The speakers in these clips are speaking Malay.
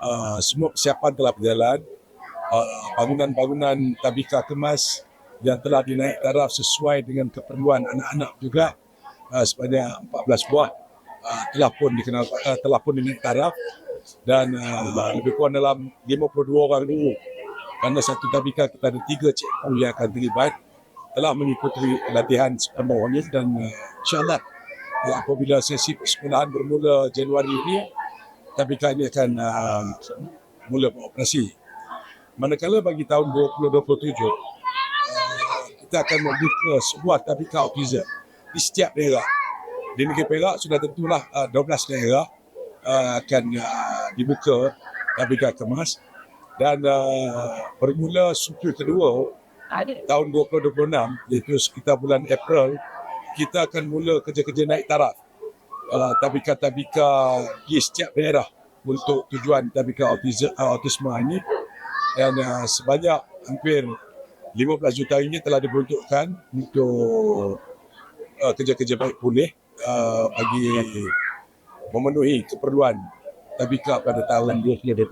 uh, semua persiapan telah berjalan. Uh, bangunan-bangunan tabika kemas yang telah dinaik taraf sesuai dengan keperluan anak-anak juga uh, sebanyak 14 buah uh, telah pun dikenal uh, telah pun dinaik taraf dan uh, lebih kurang dalam 52 orang dulu kerana satu tabika kita ada tiga cikgu yang akan terlibat telah mengikuti latihan sepenuhnya dan uh, insyaAllah ya, apabila sesi persekolahan bermula Januari ini tabika ini akan uh, mula beroperasi. Manakala bagi tahun 2027 uh, kita akan membuka sebuah tabika autism di setiap daerah. Di negeri Perak sudah tentulah uh, 12 daerah uh, akan uh, dibuka tabika kemas. Dan uh, bermula suku kedua tahun 2026 iaitu sekitar bulan April kita akan mula kerja-kerja naik taraf uh, tabika-tabika di setiap daerah untuk tujuan tabika autism, autisme ini dan uh, sebanyak hampir 15 juta ini telah diperuntukkan untuk uh, kerja-kerja baik pulih uh, bagi memenuhi keperluan tabika pada tahun 2027.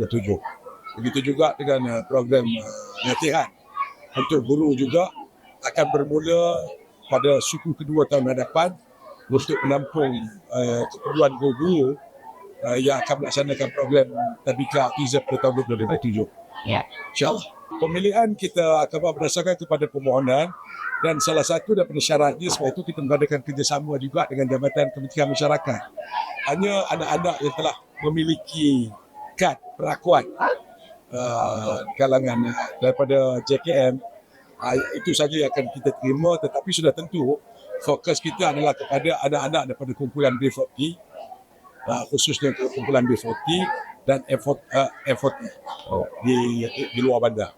Begitu juga dengan uh, program uh, latihan untuk guru juga akan bermula pada suku kedua tahun hadapan untuk menampung uh, keperluan guru uh, yang akan melaksanakan program tabika autism pada tahun 2027. Ya. InsyaAllah. Pemilihan kita akan berdasarkan kepada permohonan dan salah satu daripada syaratnya sebab itu kita mengadakan kerjasama juga dengan Jabatan Kementerian Masyarakat. Hanya anak-anak yang telah memiliki kad perakuan uh, kalangan daripada JKM uh, itu saja yang akan kita terima tetapi sudah tentu fokus kita adalah kepada anak-anak daripada kumpulan B40 uh, khususnya kumpulan B40 dan F40, uh, F40 di, di luar bandar.